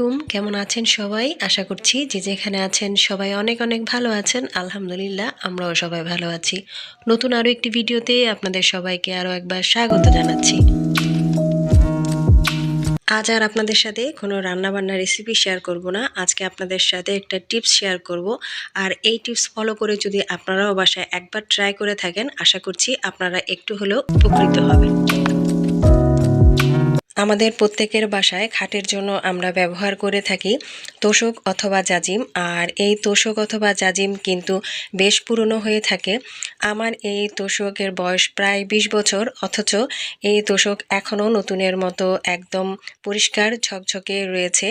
আলাইকুম। কেমন আছেন সবাই? আশা করছি যে যেখানে আছেন সবাই অনেক অনেক ভালো আছেন। আলহামদুলিল্লাহ, আমরাও সবাই ভালো আছি। নতুন আরও একটি ভিডিওতে আপনাদের সবাইকে আরও একবার স্বাগত জানাচ্ছি। আজ আর আপনাদের সাথে কোনো রান্নাবান্না রেসিপি শেয়ার করব না। আজকে আপনাদের সাথে একটা টিপস শেয়ার করব। আর এই টিপস ফলো করে যদি আপনারাও বাসায় একবার ট্রাই করে থাকেন, আশা করছি আপনারা একটু হলেও উপকৃত হবেন। আমাদের প্রত্যেকের বাসায় খাটের জন্য আমরা ব্যবহার করে থাকি তোষক অথবা জাজিম, আর এই তোষক অথবা জাজিম কিন্তু বেশ পুরনো হয়ে থাকে। আমার এই তোষকের বয়স প্রায় ২০ বছর, অথচ এই তোষক এখনও নতুনের মতো একদম পরিষ্কার ঝকঝকে রয়েছে।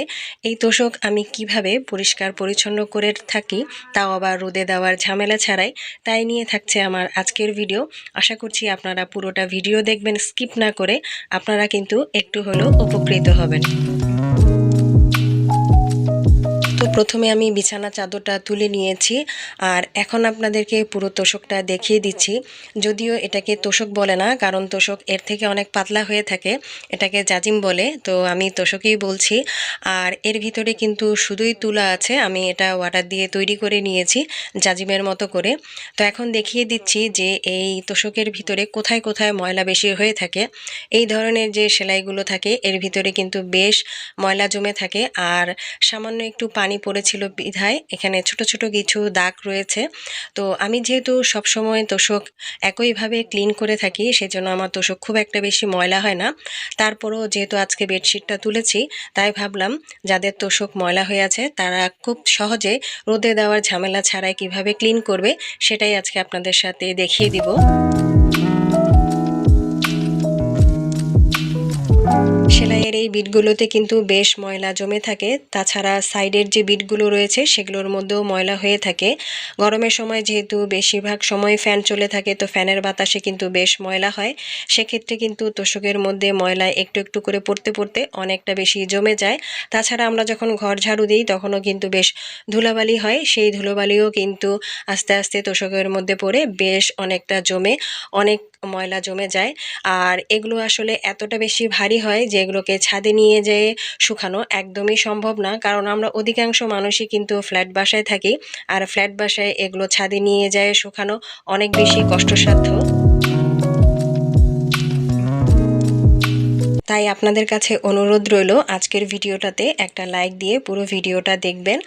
এই তোষক আমি কীভাবে পরিষ্কার পরিচ্ছন্ন করে থাকি তাও আবার রোদে দেওয়ার ঝামেলা ছাড়াই তাই নিয়ে থাকছে আমার আজকের ভিডিও। আশা করছি আপনারা পুরোটা ভিডিও দেখবেন, স্কিপ না করে। আপনারা কিন্তু একটু হলেও উপকৃত হবেন। প্রথমে আমি বিছানা চাদরটা তুলে নিয়েছি আর এখন আপনাদেরকে পুরো তোষকটা দেখিয়ে দিচ্ছি। যদিও এটাকে তোষক বলে না, কারণ তোষক এর থেকে অনেক পাতলা হয়ে থাকে, এটাকে জাজিম বলে, তো আমি তোষকই বলছি। আর এর ভিতরে কিন্তু শুধুই তুলা আছে, আমি এটা ওয়াটার দিয়ে তৈরি করে নিয়েছি, জাজিমের মতো করে। তো এখন দেখিয়ে দিচ্ছি যে এই তোষকের ভিতরে কোথায় কোথায় ময়লা বেশি হয়ে থাকে। এই ধরনের যে সেলাইগুলো থাকে, এর ভিতরে কিন্তু বেশ ময়লা জমে থাকে। আর সামান্য একটু পানি পড়েছিল বিধায়। এখানে ছোট ছোট কিছু দাগ রয়েছে। তো আমি যেহেতু সবসময় তোষক একইভাবে ক্লিন করে থাকি, সেজন্য আমার তোষক খুব একটা বেশি ময়লা হয় না। তারপরও যেহেতু আজকে বেডশিটটা তুলেছি, তাই ভাবলাম যাদের তোষক ময়লা হয়ে আছে, তারা খুব সহজে রোদে দেওয়ার ঝামেলা ছাড়াই কীভাবে ক্লিন করবে, সেটাই আজকে আপনাদের সাথে দেখিয়ে দিব। সেলাইয়ের এই বিটগুলোতে কিন্তু বেশ ময়লা জমে থাকে। তাছাড়া সাইডের যে বিটগুলো রয়েছে, সেগুলোর মধ্যেও ময়লা হয়ে থাকে। গরমের সময় যেহেতু বেশিরভাগ সময় ফ্যান চলে থাকে, তো ফ্যানের বাতাসে কিন্তু বেশ ময়লা হয়। সেক্ষেত্রে কিন্তু তোষকের মধ্যে ময়লা একটু একটু করে পড়তে পড়তে অনেকটা বেশি জমে যায়। তাছাড়া আমরা যখন ঘর ঝাড়ু দিই, তখনও কিন্তু বেশ ধুলাবালি হয়। সেই ধুলোবালিও কিন্তু আস্তে আস্তে তোষকের মধ্যে পড়ে বেশ অনেকটা জমে। অনেক ময়লা জমে যায়। আর এগুলো আসলে এতটা বেশি ভারী হয় যে এগুলোকে ছাদে নিয়ে যেয়ে শুকানো একদমই সম্ভব না। কারণ আমরা অধিকাংশ মানুষই কিন্তু ফ্ল্যাট বাসায় থাকি। আর ফ্ল্যাট বাসায় এগুলো ছাদে নিয়ে যায় শুকানো অনেক বেশি কষ্টসাধ্য। তাই আপনাদের কাছে অনুরোধ রইল আজকের ভিডিওটাতে একটা লাইক দিয়ে পুরো ভিডিওটা দেখবেন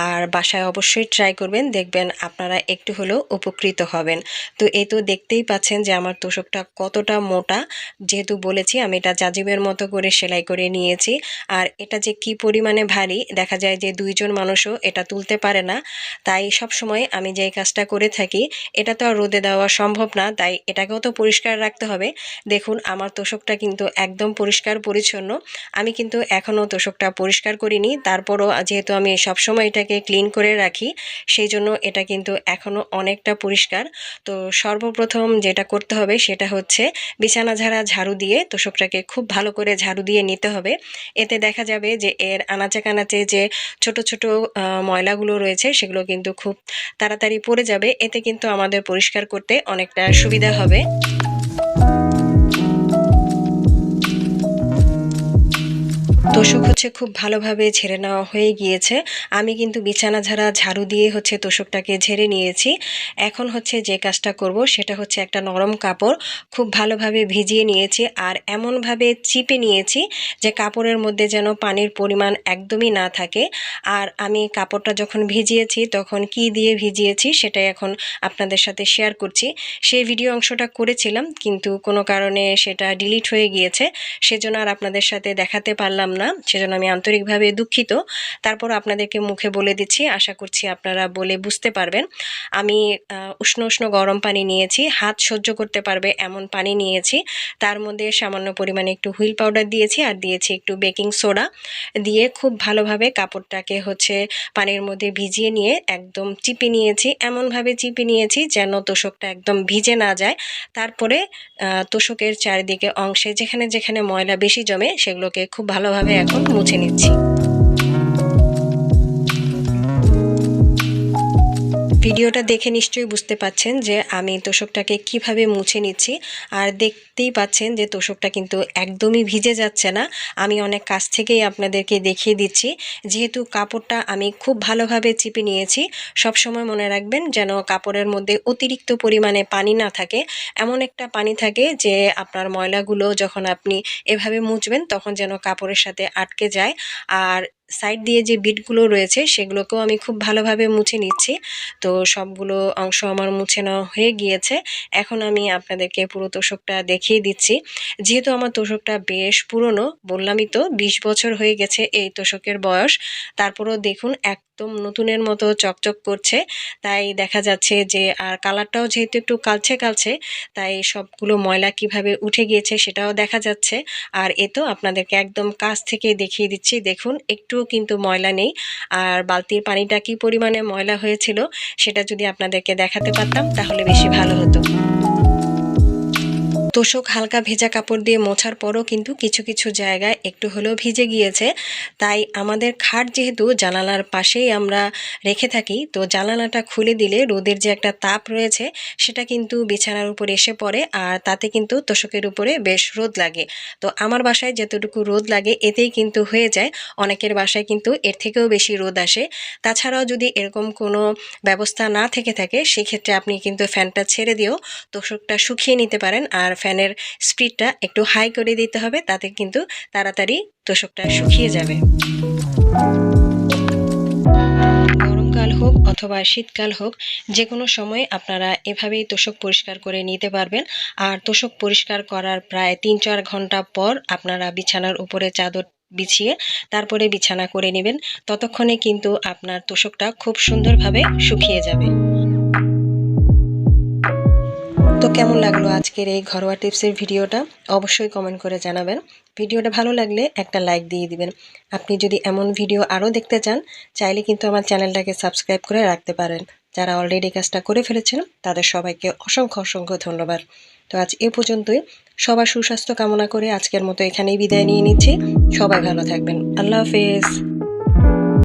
আর বাসায় অবশ্যই ট্রাই করবেন, দেখবেন আপনারা একটু হলেও উপকৃত হবেন। তো এই তো দেখতেই পাচ্ছেন যে আমার তোষকটা কতটা মোটা। যেহেতু বলেছি আমি এটা জাজিমের মতো করে সেলাই করে নিয়েছি আর এটা যে কি পরিমাণে ভারী, দেখা যায় যে দুইজন মানুষও এটা তুলতে পারে না। তাই সব সময় আমি যে কাজটা করে থাকি, এটা তো আর রোদে দেওয়া সম্ভব না, তাই এটাকেও তো পরিষ্কার রাখতে হবে। দেখুন, আমার তোষকটা কিন্তু একদম পরিষ্কার, পরিচ্ছন্ন। আমি কিন্তু এখনও তোষকটা পরিষ্কার করিনি। তারপরও যেহেতু আমি সবসময় এটাকে ক্লিন করে রাখি, সেই জন্য এটা কিন্তু এখনও অনেকটা পরিষ্কার। তো সর্বপ্রথম যেটা করতে হবে সেটা হচ্ছে বিছানা ঝাড়া ঝাড়ু দিয়ে তোষকটাকে খুব ভালো করে ঝাড়ু দিয়ে নিতে হবে। এতে দেখা যাবে যে এর আনাচে কানাচে যে ছোট ছোট ময়লাগুলো রয়েছে সেগুলো কিন্তু খুব তাড়াতাড়ি পড়ে যাবে। এতে কিন্তু আমাদের পরিষ্কার করতে অনেকটা সুবিধা হবে। তোষক হচ্ছে খুব ভালোভাবে ঝেড়ে নেওয়া হয়ে গিয়েছে। আমি কিন্তু বিছানা ঝাড়া ঝাড়ু দিয়ে হচ্ছে তোষকটাকে ঝেড়ে নিয়েছি। এখন হচ্ছে যে কাজটা করব সেটা হচ্ছে একটা নরম কাপড় খুব ভালোভাবে ভিজিয়ে নিয়েছি আর এমনভাবে চিপে নিয়েছি যে কাপড়ের মধ্যে যেন পানির পরিমাণ একদমই না থাকে। আর আমি কাপড়টা যখন ভিজিয়েছি তখন কি দিয়ে ভিজিয়েছি সেটাই এখন আপনাদের সাথে শেয়ার করছি। সেই ভিডিও অংশটা করেছিলাম কিন্তু কোনো কারণে সেটা ডিলিট হয়ে গিয়েছে। সেজন্য আর আপনাদের সাথে দেখাতে পারলাম না, সেজন্য আমি আন্তরিকভাবে দুঃখিত। তারপর আপনাদেরকে মুখে বলে দিচ্ছি, আশা করছি আপনারা বলে বুঝতে পারবেন। আমি উষ্ণ উষ্ণ গরম পানি নিয়েছি, হাত সহ্য করতে পারবে এমন পানি নিয়েছি। তার মধ্যে সামান্য পরিমাণে একটু হুইল পাউডার দিয়েছি আর দিয়েছি একটু বেকিং সোডা। দিয়ে খুব ভালোভাবে কাপড়টাকে হচ্ছে পানির মধ্যে ভিজিয়ে নিয়ে একদম চিপে নিয়েছি। এমনভাবে চিপে নিয়েছি যেন তোষকটা একদম ভিজে না যায়। তারপরে তোষকের চারিদিকে অংশে যেখানে যেখানে ময়লা বেশি জমে সেগুলোকে খুব ভালোভাবে এখন মুছে নিচ্ছি। ভিডিওটা দেখে নিশ্চয়ই বুঝতে পাচ্ছেন যে আমি তোষকটাকে কীভাবে মুছে নিচ্ছি। আর দেখতেই পাচ্ছেন যে তোষকটা কিন্তু একদমই ভিজে যাচ্ছে না। আমি অনেক কাছ থেকেই আপনাদেরকে দেখিয়ে দিচ্ছি। যেহেতু কাপড়টা আমি খুব ভালোভাবে চিপে নিয়েছি সব সময় মনে রাখবেন যেন কাপড়ের মধ্যে অতিরিক্ত পরিমাণে পানি না থাকে। এমন একটা পানি থাকে যে আপনার ময়লাগুলো যখন আপনি এভাবে মুছবেন তখন যেন কাপড়ের সাথে আটকে যায়। আর সাইড দিয়ে যে বিটগুলো রয়েছে, সেগুলোকেও আমি খুব ভালোভাবে মুছে নিচ্ছি। তো সবগুলো অংশ আমার মুছে নেওয়া হয়ে গিয়েছে। এখন আমি আপনাদেরকে পুরো তোষকটা দেখিয়ে দিচ্ছি। যেহেতু আমার তোষকটা বেশ পুরনো, বললামই তো বিশ বছর হয়ে গেছে এই তোষকের বয়স। তারপরও দেখুন, একদম নতুনের মতো চকচক করছে। তাই দেখা যাচ্ছে যে, আর কালারটাও যেহেতু একটু কালছে কালছে, তাই সবগুলো ময়লা কীভাবে উঠে গিয়েছে সেটাও দেখা যাচ্ছে। আর এ তো আপনাদেরকে একদম কাছ থেকে দেখিয়ে দিচ্ছি। দেখুন একটুও কিন্তু ময়লা নেই। আর বালতির পানিটা কি পরিমাণে ময়লা হয়েছিল, সেটা যদি আপনাদেরকে দেখাতে পারতাম, তাহলে বেশি ভালো হতো। তোষক হালকা ভেজা কাপড় দিয়ে মোছার পরও কিন্তু কিছু কিছু জায়গায় একটু হলেও ভিজে গিয়েছে। তাই আমাদের খাট যেহেতু জানালার পাশেই আমরা রেখে থাকি, তো জানালাটা খুলে দিলে রোদের যে একটা তাপ রয়েছে, সেটা কিন্তু বিছানার উপর এসে পড়ে আর তাতে কিন্তু তোষকের উপরে বেশ রোদ লাগে। তো আমার বাসায় যতটুকু রোদ লাগে, এতেই কিন্তু হয়ে যায়। অনেকের বাসায় কিন্তু এর থেকেও বেশি রোদ আসে। তাছাড়াও যদি এরকম কোনো ব্যবস্থা না থেকে থাকে, সেক্ষেত্রে আপনি কিন্তু ফ্যানটা ছেড়ে দিয়েও তোষকটা শুকিয়ে নিতে পারেন আর ফ্যানের স্পিডটা একটু হাই করে দিতে হবে, তাতে কিন্তু তাড়াতাড়ি তোষকটা শুকিয়ে যাবে। গরমকাল হোক অথবা শীতকাল হোক যে কোনো সময় আপনারা এভাবেই তোষক পরিষ্কার করে নিতে পারবেন। আর তোষক পরিষ্কার করার প্রায় তিন চার ঘণ্টা পর আপনারা বিছানার উপরে চাদর বিছিয়ে তারপরে বিছানা করে নেবেন। ততক্ষণে কিন্তু আপনার তোষকটা খুব সুন্দরভাবে শুকিয়ে যাবে। কেমন লাগল আজকের এই ঘরোয়া টিপসের ভিডিওটা? অবশ্যই কমেন্ট করে জানাবেন। ভিডিওটা ভালো লাগলে একটা লাইক দিয়ে দিবেন। আপনি যদি এমন ভিডিও আরও দেখতে চান, চাইলে কিন্তু আমার চ্যানেলটাকে সাবস্ক্রাইব করে রাখতে পারেন। যারা অলরেডি কাজটা করে ফেলেছেন, তাদের সবাইকে অসংখ্য অসংখ্য ধন্যবাদ। তো আজ এ পর্যন্তই। সবার সুস্বাস্থ্য কামনা করে আজকের মতো এখানেই বিদায় নিয়ে নিচ্ছি। সবাই ভালো থাকবেন। আল্লাহ হাফেজ।